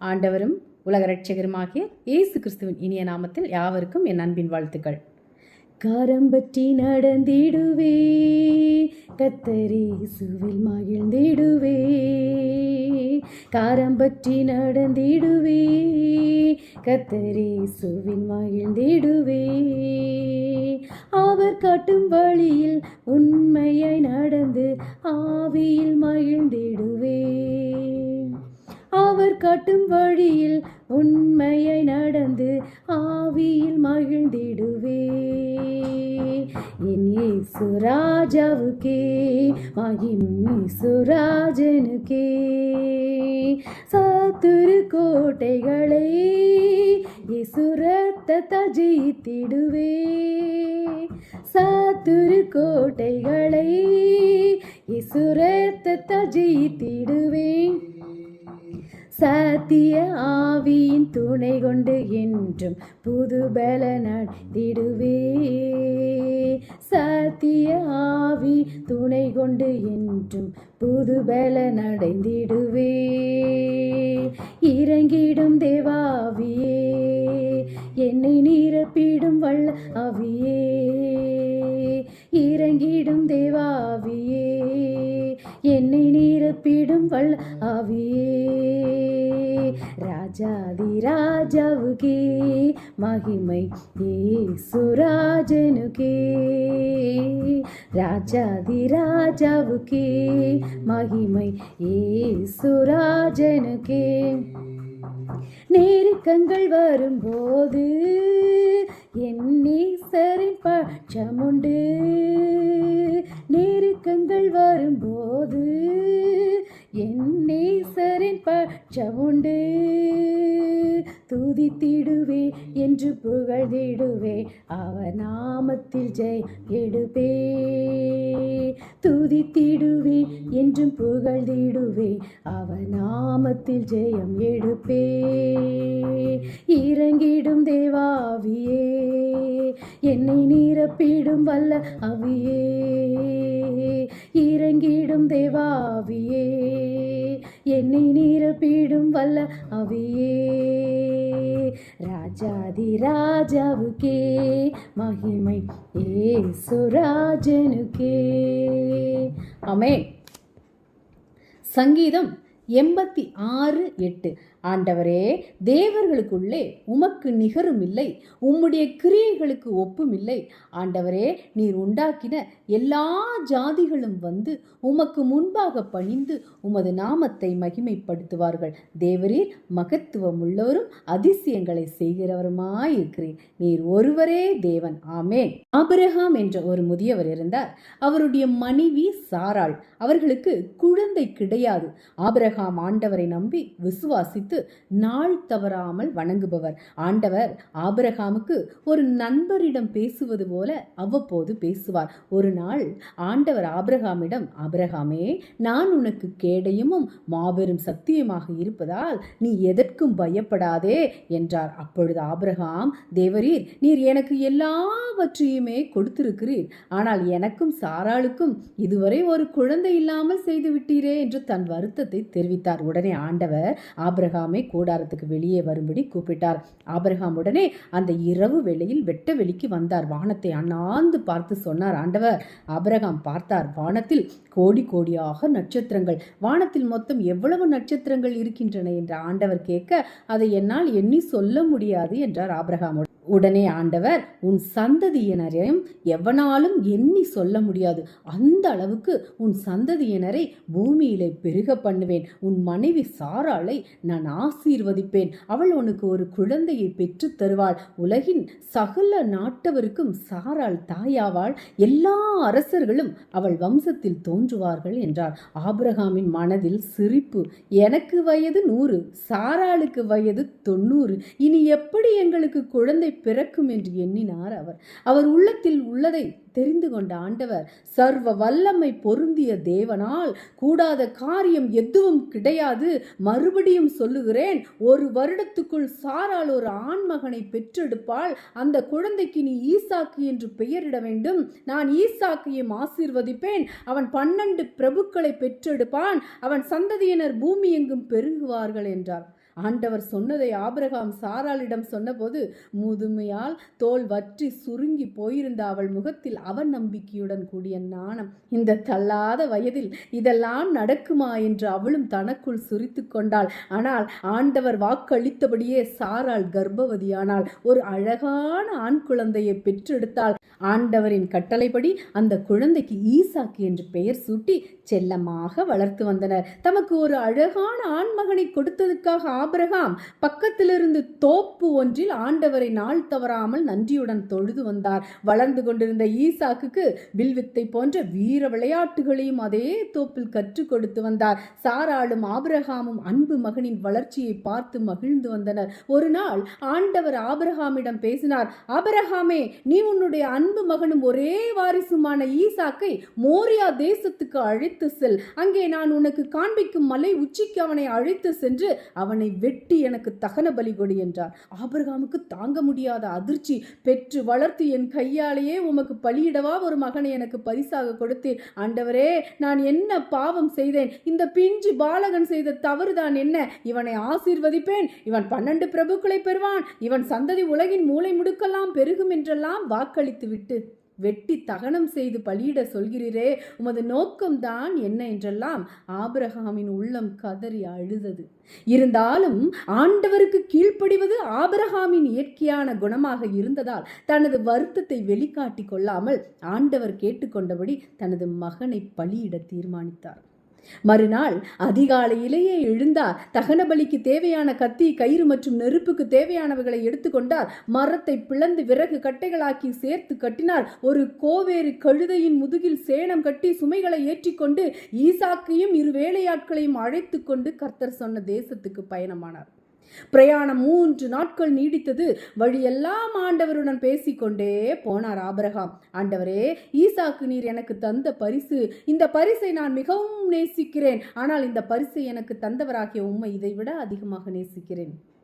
ஆண்டவரும் உலக ரட்சகருமாகிய இயேசு கிறிஸ்துவின் இனிய நாமத்தில் யாவருக்கும் என் அன்பின் வாழ்த்துக்கள். காரம்பற்றி நடந்திடுவே கத்தரேசுவில் மகிழ்ந்திடுவே. காரம்பற்றி நடந்திடுவே கத்தரேசுவில் மகிழ்ந்திடுவே. அவர் காட்டும் வழியில் உண்மையாய் நடந்து ஆவியில் மகிழ்ந்திடு காட்டும் வழியில் உண்மையை நடந்து ஆவியில் மகிழ்ந்திடுவே. என் இயேசு ராஜாவுக்கே மகிமை சுராஜனுக்கே சாத்துரு கோட்டைகளை இசுரத்த ஜெயித்திடுவே. சாத்துரு கோட்டைகளை இசுரத்த ஜெயித்திடுவேன். சத்திய ஆவியின் துணை கொண்டு என்றும் புது பல நடத்திடுவே சத்திய ஆவி துணை கொண்டு என்றும் புது பல நடைந்திடுவே இறங்கிடும் தேவாவியே என்னை நிரப்பிடும் வல்ல ஆவியே. இறங்கிடும் தேவாவியே என்னை நிரப்பிடும் வல்ல ஆவியே. ராஜாதிராஜாவுக்கே மகிமை ஏசுராஜனுக்கே ராஜாதிராஜாவுக்கே மகிமை ஏசுராஜனுக்கே நெருக்கங்கள் வரும்போது என் நீசரின் பட்சமுண்டு. நெருக்கங்கள் வரும்போது என் நேசரின் பட்சமுண்டு துதித்திடுவே என்று புகழ்ந்திடுவே. அவர் நாமத்தில் ஜெய் எடுப்பே துதித்திடுவே என்றும் புகழ்ந்திடுவே. அவர் நாமத்தில் ஜெயம் எடுப்பே. இறங்கிடும் தேவாவியே என்னை நிரப்பிடும் வல்ல அவியே. இறங்கிடும் தேவா என்னை நிரப்பிடும் வல்ல அவையே. ராஜாதி ராஜாவுக்கே மகிமை ஏ சுராஜனுக்கே அமே சங்கீதம் எண்பத்தி ஆறு எட்டு. ஆண்டவரே தேவர்களுக்குள்ளே உமக்கு நிகரும் இல்லை உம்முடைய கிரியைகளுக்கு ஒப்புமில்லை. ஆண்டவரே நீர் உண்டாக்கின எல்லா ஜாதிகளும் வந்து உமக்கு முன்பாக பணிந்து உமது நாமத்தை மகிமைப்படுத்துவார்கள். தேவரீர் மகத்துவம் உள்ளவரும் அதிசயங்களை செய்கிறவருமாயிருக்கிறீர். நீர் ஒருவரே தேவன். ஆமேன். ஆபிரகாம் என்ற ஒரு முதியவர் இருந்தார். அவருடைய மனைவி சாராள். அவர்களுக்கு குழந்தை கிடையாது. ஆபிரகாம் ஆண்டவரை நம்பி விசுவாசித்து நாள் தவறாமல் வணங்குபவர். ஆண்டவர் ஆபரகாமுக்கு ஒரு நண்பரிடம் பேசுவது போல அவ்வப்போது பேசுவார். ஒரு நாள் ஆண்டவர் ஆபிரகாமிடம் ஆபிரகாமே நான் உனக்கு கேடயமும் மாபெரும் சக்தியுமாக இருப்பதால் நீ எதற்கும் பயப்படாதே என்றார். அப்பொழுது ஆபிரகாம் தேவரீர் நீர் எனக்கு எல்லாவற்றையுமே கொடுத்திருக்கிறீர். ஆனால் எனக்கும் சாராளுக்கும் இதுவரை ஒரு குழந்தை இல்லாமல் செய்து விட்டீரே என்று தன் வருத்தத்தை தெரிவித்தார். உடனே ஆண்டவர் ஆபிரகாமை கூடாரத்துக்கு வெளியே வரும்படி கூப்பிட்டார். ஆபிரகாம் உடனே அந்த இரவு வேளையில் வெட்ட வெளிக்கு வந்தார். வானத்தை அண்ணாந்து பார்த்து சொன்னார் ஆண்டவர் ஆபிரகாம் பார்த்தார். வானத்தில் கோடி கோடியாக நட்சத்திரங்கள். வானத்தில் மொத்தம் எவ்வளவு நட்சத்திரங்கள் இருக்கின்றன? என்று ஆண்டவர் கேட்க அதை என்னால் எண்ணி சொல்ல முடியாது என்றார் ஆபிரகாம். உடனே ஆண்டவர் உன் சந்ததியினரையும் எவனாலும் எண்ணி சொல்ல முடியாது. அந்த அளவுக்கு உன் சந்ததியினரை பூமியிலே பெருக பண்ணுவேன். உன் மனைவி சாராளை நான் ஆசீர்வதிப்பேன். அவள் உனக்கு ஒரு குழந்தையை பெற்று தருவாள். உலகின் சகல நாட்டவருக்கும் சாராள் தாயாவாள். எல்லா அரசர்களும் அவள் வம்சத்தில் தோன்றுவார்கள் என்றார். ஆபிரகாமின் மனதில் சிரிப்பு. எனக்கு வயது நூறு சாராளுக்கு வயது தொண்ணூறு. இனி எப்படி எங்களுக்கு குழந்தை பிறக்கும் என்று எண்ணினார் அவர். அவர் உள்ளத்தில் உள்ளதை தெரிந்து கொண்ட ஆண்டவர் சர்வ வல்லமை பொருந்திய தேவனால் கூடாத காரியம் எதுவும் கிடையாது. மறுபடியும் சொல்லுகிறேன் ஒரு வருடத்துக்குள் சாரால் ஒரு ஆண்மகனை பெற்றெடுப்பால் அந்த குழந்தைக்கு நீ ஈசாக்கு என்று பெயரிட வேண்டும். நான் ஈசாக்கையும் ஆசீர்வதிப்பேன். அவன் பன்னெண்டு பிரபுக்களை பெற்றெடுப்பான். அவன் சந்ததியினர் பூமி எங்கும் பெருகுவார்கள் என்றார். ஆண்டவர் சொன்னதை ஆபிரகாம் சாராளிடம் சொன்னபோது முதுமையால் தோல் வற்றி சுருங்கி போயிருந்த அவள் முகத்தில் அவன் நம்பிக்கையுடன் கூடிய நாணம். இந்த தள்ளாத வயதில் இதெல்லாம் நடக்குமா? என்று அவளும் தனக்குள் சுரித்து கொண்டாள். ஆனால் ஆண்டவர் வாக்களித்தபடியே சாராள் கர்ப்பவதியானால் ஒரு அழகான ஆண் குழந்தையை பெற்றெடுத்தாள். ஆண்டவரின் கட்டளைப்படி அந்த குழந்தைக்கு ஈசாக்கு என்று பெயர் சூட்டி செல்லமாக வளர்த்து வந்தனர். தமக்கு ஒரு அழகான ஆண்மகனை கொடுத்ததுக்காக ஆபிரகாம் பக்கத்திலிருந்து தோப்பு ஒன்றில் ஆண்டவரை நாள் தவறாமல் நன்றியுடன் தொழுது வந்தார். வளர்ந்து கொண்டிருந்த ஈசாக்குக்கு வில்வித்தை போன்ற வீர விளையாட்டுகளையும் அதே தோப்பில் கற்றுக் கொடுத்து வந்தார். சாராளும் ஆபிரகாமும் அன்பு மகனின் வளர்ச்சியை பார்த்து மகிழ்ந்து வந்தனர். ஒரு நாள் ஆண்டவர் ஆபிரகாமிடம் பேசினார் ஆபிரகாமே நீ உன்னுடைய அன்பு மகனும் ஒரே வாரிசுமான ஈசாக்கை மோரியா தேசத்துக்கு அழைத்து செல். அங்கே நான் உனக்கு காண்பிக்கும் மலை உச்சிக்கு அவனை அழைத்து சென்று அவனை வெட்டி எனக்கு தகன பலி கொடு என்றார். ஆபிரகாமுக்கு தாங்க முடியாத அதிர்ச்சி பெற்று வளர்த்து என் கையாலேயே உமக்கு பலியிடவா ஒரு மகனை எனக்கு பரிசாக கொடுத்தீர் ஆண்டவரே நான் என்ன பாவம் செய்தேன்? இந்த பிஞ்சு பாலகன் செய்த தவறுதான் என்ன? இவனை ஆசீர்வதிப்பேன். இவன் பன்னெண்டு பிரபுக்களை பெறுவான். இவன் சந்ததி உலகின் மூளை முடுக்கெல்லாம் பெருகும் என்றெல்லாம் வாக்களித்து விட்டு வெட்டி தகனம் செய்து பலியிட சொல்கிறீரே உமது நோக்கம்தான் என்ன என்றெல்லாம் ஆபிரகாமின் உள்ளம் கதறி அழுதது. இருந்தாலும் ஆண்டவருக்கு கீழ்ப்படிவது ஆபிரகாமின் இயற்கையான குணமாக இருந்ததால் தனது வருத்தத்தை வெளிக்காட்டி கொள்ளாமல் ஆண்டவர் கேட்டுக்கொண்டபடி தனது மகனை பலியிட தீர்மானித்தார். மறுநாள் அதிகாலையிலேயே எழுந்தார். தகன பலிக்கு தேவையான கத்தி கயிறு மற்றும் நெருப்புக்கு தேவையானவைகளை எடுத்துக்கொண்டார் மரத்தை பிளந்து விறகு கட்டைகளாக்கி சேர்த்து கட்டினார். ஒரு கோவேறு கழுதையின் முதுகில் சேணம் கட்டி சுமைகளை ஏற்றிக்கொண்டு ஈசாக்கையும் இரு வேலையாட்களையும் அழைத்து கொண்டு கர்த்தர் சொன்ன தேசத்துக்கு பயணமானார். பிரயாணம் மூன்று நாட்கள் நீடித்தது. வழியெல்லாம் ஆண்டவருடன் பேசிக்கொண்டே போனார் ஆபரகாம். ஆண்டவரே ஈசாக்கு நீர் எனக்கு தந்த பரிசு. இந்த பரிசை நான் மிகவும் நேசிக்கிறேன். ஆனால் இந்த பரிசை எனக்கு தந்தவராகிய உம்மை இதைவிட அதிகமாக நேசிக்கிறேன்.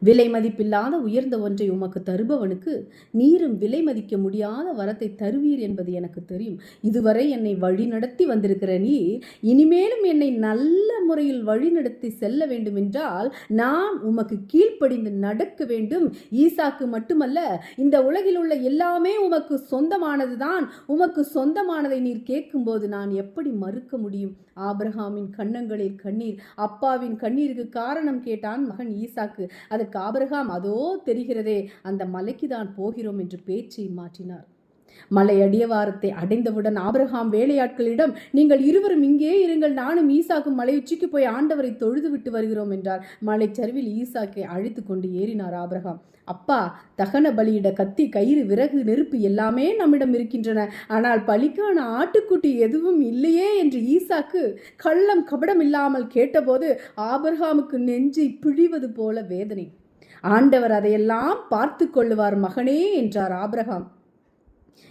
விலை மதிப்பில்லாத உயர்ந்த ஒன்றை உமக்கு தருபவனுக்கு நீரும் விலை மதிக்க முடியாத வரத்தை தருவீர் என்பது எனக்கு தெரியும். இதுவரை என்னை வழிநடத்தி வந்திருக்கிற நீர் இனிமேலும் என்னை நல்ல முறையில் வழிநடத்தி செல்ல வேண்டும் என்றால் நான் உமக்கு கீழ்ப்படிந்து நடக்க வேண்டும். ஈசாக்கு மட்டுமல்ல இந்த உலகில் உள்ள எல்லாமே உமக்கு சொந்தமானதுதான். உமக்கு சொந்தமானதை நீர் கேட்கும்போது நான் எப்படி மறுக்க முடியும்? ஆபிரஹாமின் கண்ணங்களில் கண்ணீர் அப்பாவின் கண்ணீருக்கு காரணம் கேட்டான் மகன் ஈசாக்கு. அதற்கு ஆபிரகாம் அதோ தெரிகிறதே அந்த மலைக்கு தான் போகிறோம் என்று பேச்சை மாற்றினார். மலை அடியவாரத்தை அடைந்தவுடன் ஆபிரகாம் வேலையாட்களிடம் நீங்கள் இருவரும் இங்கே இருங்கள் நானும் ஈசாக்கும் மலை உச்சிக்கு போய் ஆண்டவரை தொழுது விட்டு வருகிறோம் என்றார். மலைச்சரிவில் ஈசாக்கை அழைத்து கொண்டு ஏறினார் ஆபிரகாம். அப்பா தகன பலியிட கத்தி கயிறு விறகு நெருப்பு எல்லாமே நம்மிடம் இருக்கின்றன. ஆனால் பலிக்கான ஆட்டுக்குட்டி எதுவும் இல்லையே என்று ஈசாக்கு கள்ளம் கபடம் இல்லாமல் கேட்டபோது ஆபர்ஹாமுக்கு நெஞ்சை பிழிவது போல வேதனை. ஆண்டவர் அதையெல்லாம் பார்த்து கொள்ளுவார் மகனே என்றார் ஆபிரகாம்.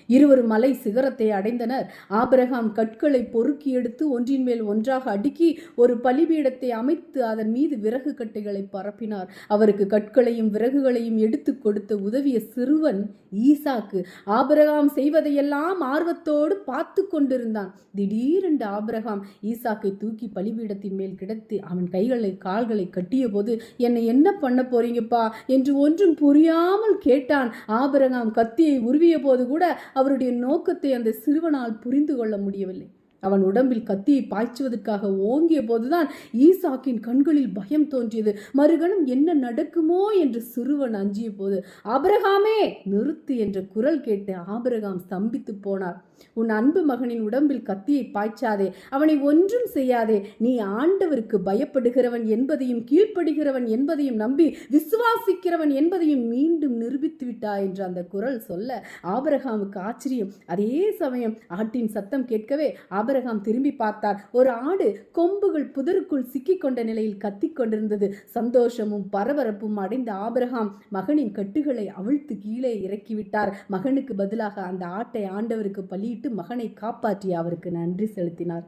இருவரும் மலை சிகரத்தை அடைந்தனர். ஆபிரகாம் கற்களை பொறுக்கி எடுத்து ஒன்றின் மேல் ஒன்றாக அடுக்கி ஒரு பலிபீடத்தை அமைத்து அதன் மீது விறகு கட்டைகளை பரப்பினார். அவருக்கு கற்களையும் விறகுகளையும் எடுத்து கொடுத்த உதவிய சிறுவன் ஈசாக்கு ஆபிரகாம் செய்வதையெல்லாம் ஆர்வத்தோடு பார்த்து கொண்டிருந்தான். திடீரென்று ஆபிரகாம் ஈசாக்கை தூக்கி பலிபீடத்தின் மேல் கிடத்தி அவன் கைகளை கால்களை கட்டிய போது என்னை என்ன பண்ண போறீங்கப்பா? என்று ஒன்றும் புரியாமல் கேட்டான். ஆபிரகாம் கத்தியை உருவிய போது கூட அவருடைய நோக்கத்தை அந்த சிறுவனால் புரிந்து கொள்ள முடியவில்லை. அவன் உடம்பில் கத்தியை பாய்ச்சுவதற்காக ஓங்கிய போதுதான் ஈசாக்கின் கண்களில் பயம் தோன்றியது. மறுகணம் என்ன நடக்குமோ என்று சிறுவன் அஞ்சிய போது ஆபரகாமே நிறுத்து என்ற குரல் கேட்டு ஆபிரகாம் ஸ்தம்பித்து போனார். உன் அன்பு மகனின் உடம்பில் கத்தியை பாய்ச்சாதே அவனை ஒன்றும் செய்யாதே. நீ ஆண்டவருக்கு பயப்படுகிறவன் என்பதையும் கீழ்ப்படுகிறவன் என்பதையும் நம்பி விசுவாசிக்கிறவன் என்பதையும் மீண்டும் நிரூபித்து விட்டாய் என்று அந்த குரல் சொல்ல ஆபரகாமுக்கு ஆச்சரியம். அதே சமயம் ஆட்டின் சத்தம் கேட்கவே ஆபரகாம் திரும்பி பார்த்தார். ஒரு ஆடு கொம்புகள் புதருக்குள் சிக்கிக்கொண்ட நிலையில் கத்திக் கொண்டிருந்தது சந்தோஷமும் பரபரப்பும் அடைந்த ஆபரகாம் மகனின் கட்டுகளை அவிழ்த்து கீழே இறக்கிவிட்டார். மகனுக்கு பதிலாக அந்த ஆட்டை ஆண்டவருக்கு பலியிட்டு மகனை காப்பாற்றி அவருக்கு நன்றி செலுத்தினார்.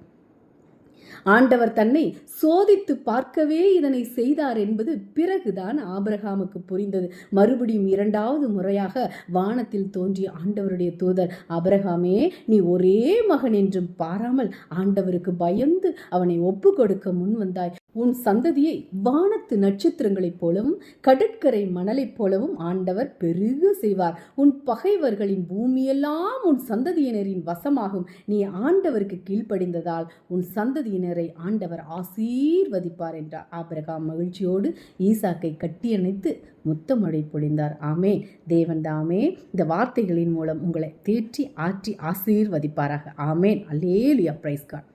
ஆண்டவர் தன்னை சோதித்து பார்க்கவே இதனை செய்தார் என்பது பிறகுதான் ஆபிரகாமுக்கு புரிந்தது. மறுபடியும் இரண்டாவது முறையாக வானத்தில் தோன்றிய ஆண்டவருடைய தூதர் ஆபிரகாமே நீ ஒரே மகன் என்றும் பாராமல் ஆண்டவருக்கு பயந்து அவனை ஒப்பு கொடுக்க முன் வந்தாய் உன் சந்ததியை வானத்து நட்சத்திரங்களைப் போலவும் கடற்கரை மணலைப் போலவும் ஆண்டவர் பெருக செய்வார். உன் பகைவர்களின் பூமியெல்லாம் உன் சந்ததியினரின் வசமாகும். நீ ஆண்டவருக்கு கீழ்ப்படிந்ததால் உன் சந்ததியினரை ஆண்டவர் ஆசீர்வதிப்பார் என்றார். ஆபிரகாம் மகிழ்ச்சியோடு ஈசாக்கை கட்டியணைத்து முத்தமழை பொழிந்தார் ஆமே தேவன் தாமே இந்த வார்த்தைகளின் மூலம் உங்களை தேற்றி ஆற்றி ஆசீர்வதிப்பாராக. ஆமேன். அல்லேலியா. பிரைஸ்காட்